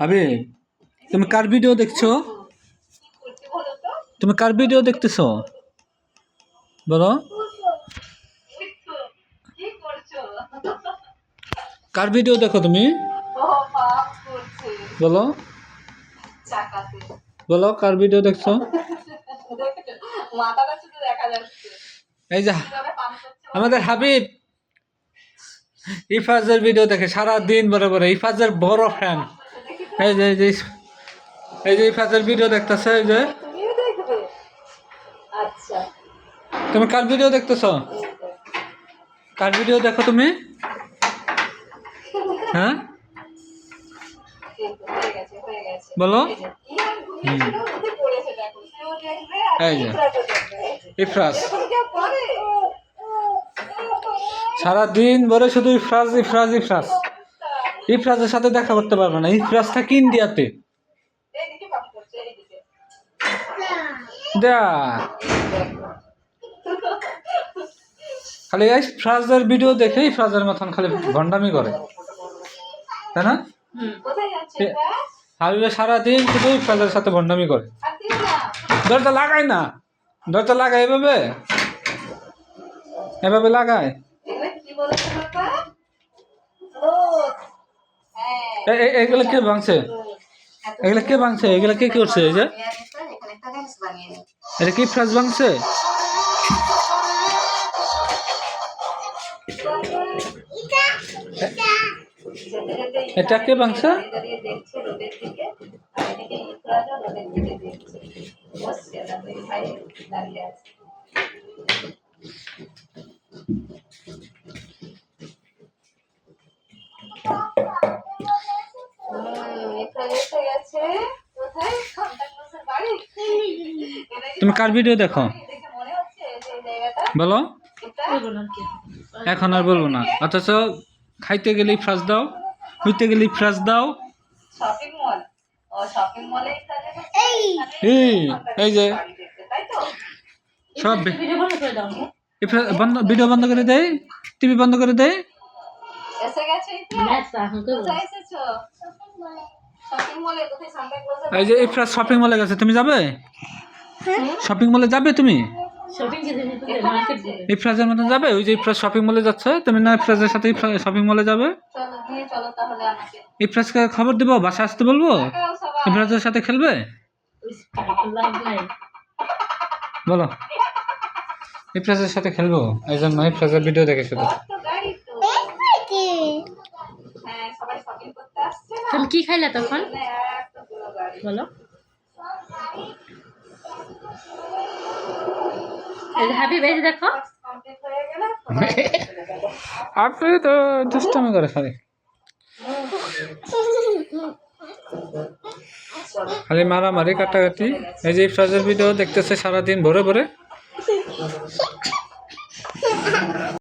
আবে তুমি কার ভিডিও দেখছ? তুমি কার ভিডিও দেখতেছো? বলো। কার ভিডিও দেখো তুমি? বলো। বলো কার ভিডিও দেখছ? এই যা আমাদের হাবিব। ইফাজের ভিডিও দেখে সারা দিন বড় বড় ইফাজের বড় ফ্যান এই যে এই যে এই যে ইফাজের ভিডিও দেখতেছে এই যে। আচ্ছা। তুমি কার ভিডিও দেখতেছো? কার ভিডিও দেখো তুমি? হ্যাঁ? বলো। এই যে, কি আর ঘুমিয়েছিল, উঠে পড়েছে দেখো। সেও দেখবে আর এই যে। ইফরাতও দেখবে, এই যে। ইফরাজ এরকম কেউ করে? সারা দিন ভরে শুধু ইফরাজ ইফরাজ ইফরাজ। ইফরাজের সাথে দেখা করতে পারবে না। ইফরাজ থাকে ইন্ডিয়াতে? খালি এই ফ্রাজের ভিডিও দেখে ফ্রাজের মতন খালি ভণ্ডামি করে। তাই না? হাবিবে সারাদিন শুধু ফ্রাজের সাথে ভণ্ডামি করে। দরজা লাগায় না। দরজা লাগায় এভাবে? এভাবে লাগায়? বলেছে বাবা? হ্যাঁ, এগুলো কে ভাঙছে? এগুলো কে ভাঙছে? এগুলো কে করছে এই যে। এটা কি ফ্রাজ ভাঙছে? এটা কে ভাঙছে? দাঁড়িয়ে দাঁড়িয়ে তুমি কার ভিডিও দেখো? দেখে মনে হচ্ছে যে এই জায়গাটা বলো। এখন আর বলব না। অথচ খাইতে গেলেই ফ্রাজ দাও হইতে গেলেই ফ্রাজ দাও। শপিং মল ও শপিং মলে ইফরাজের এই এই যে সব বন্ধ ভিডিও বন্ধ করে দেয় টিভি বন্ধ করে দেয় এই যে ইফরাজ শপিং মলে গেছে তুমি যাবে? শপিং মলে যাবে তুমি? ইফরাজের মতন যাবে। ওই যে ইফরাজ শপিং মলে যাচ্ছে তুমি না ইফরাজের সাথে শপিং মলে যাবে? চলো নিয়ে চলো তাহলে আমাকে। ইফরাজকে খবর দেবো বাসা আসতে বলব? তাকাও ইফরাজের সাথে খেলবে? বলো। ইফরাজের সাথে খেলব? এই জন্য ইফরাজের ভিডিও দেখে শুধু কত গাড়ি তো হ্যাঁ সবাই শপিং করতে আসছে না তুমি কি খাইলা তখন? বলো। এই যে দেখো। আপনি তো দুষ্টামি করে খালি। খালি মারামারি, কাটাকাটি। এই যে ইফরাজের ভিডিও দেখতেছে সারাদিন ভরে ভরে।